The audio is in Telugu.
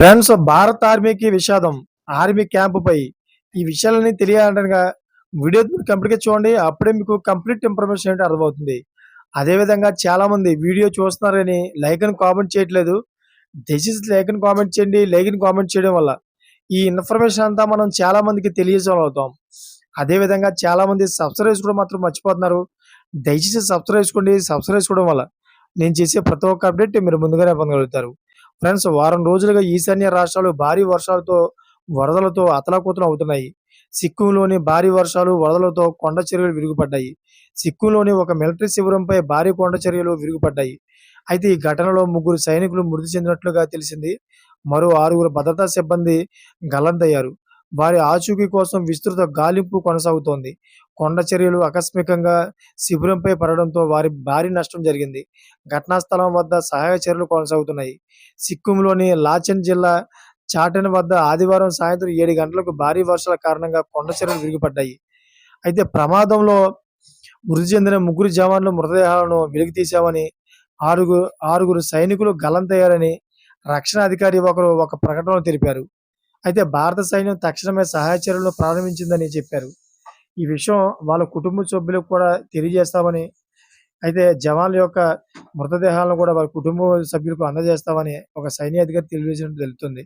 ఫ్రెండ్స్ భారత ఆర్మీకి విషాదం. ఆర్మీ క్యాంపుపై ఈ విషయాలన్నీ తెలియాలంటేగా వీడియో కంప్లీట్గా చూడండి. అప్పుడే మీకు కంప్లీట్ ఇన్ఫర్మేషన్ ఏంటో అర్థమవుతుంది. అదేవిధంగా చాలామంది వీడియో చూస్తున్నారని లైక్ అని కామెంట్ చేయట్లేదు. దయచేసి లైక్ అని కామెంట్ చేయండి. లైక్ అని కామెంట్ చేయడం వల్ల ఈ ఇన్ఫర్మేషన్ అంతా మనం చాలామందికి తెలియజేయగలుగుతాం. అదేవిధంగా చాలామంది సబ్స్క్రైబ్ చేసుకోవడం మాత్రం మర్చిపోతున్నారు. దయచేసి సబ్స్క్రైబ్ చేసుకోండి. సబ్స్క్రైబ్ చేసుకోవడం వల్ల నేను చేసే ప్రతి ఒక్క అప్డేట్ మీరు ముందుగానే పొందగలుగుతారు. ఫ్రెండ్స్ వారం రోజులుగా ఈశాన్య రాష్ట్రాలు భారీ వర్షాలతో వరదలతో అతలాకుతలం అవుతున్నాయి. సిక్కింలోని భారీ వర్షాలు వరదలతో కొండ చర్యలు విరుగుపడ్డాయి. సిక్కింలోని ఒక మిలిటరీ శిబిరంపై భారీ కొండ చర్యలు విరుగుపడ్డాయి. అయితే ఈ ఘటనలో ముగ్గురు సైనికులు మృతి చెందినట్లుగా తెలిసింది. మరో ఆరుగురు భద్రతా సిబ్బంది గల్లంతయ్యారు వారి ఆచూకీ కోసం విస్తృత గాలింపు కొనసాగుతోంది. కొండ చర్యలు ఆకస్మికంగా శిబిరంపై పడడంతో వారి భారీ నష్టం జరిగింది. ఘటనా స్థలం వద్ద సహాయ చర్యలు కొనసాగుతున్నాయి. సిక్కింలోని లాచెన్ జిల్లా చాటన్ వద్ద ఆదివారం సాయంత్రం ఏడు గంటలకు భారీ వర్షాల కారణంగా కొండ చర్యలు విరిగిపడ్డాయి. అయితే ప్రమాదంలో మృతి చెందిన ముగ్గురు జవాన్లు మృతదేహాలను వెలికి తీశామని ఆరుగురు ఆరుగురు సైనికులు గల్లంతయ్యారని రక్షణ అధికారి ఒకరు ఒక ప్రకటనలో తెలిపారు. అయితే భారత సైన్యం తక్షణమే సహాయ ప్రారంభించిందని చెప్పారు. ఈ విషయం వాళ్ళ కుటుంబ సభ్యులకు కూడా తెలియజేస్తామని అయితే జవాన్ల యొక్క మృతదేహాలను కూడా వారి కుటుంబ సభ్యులకు అందజేస్తామని ఒక సైన్యాధికారి తెలియజేసినట్టు తెలుస్తుంది.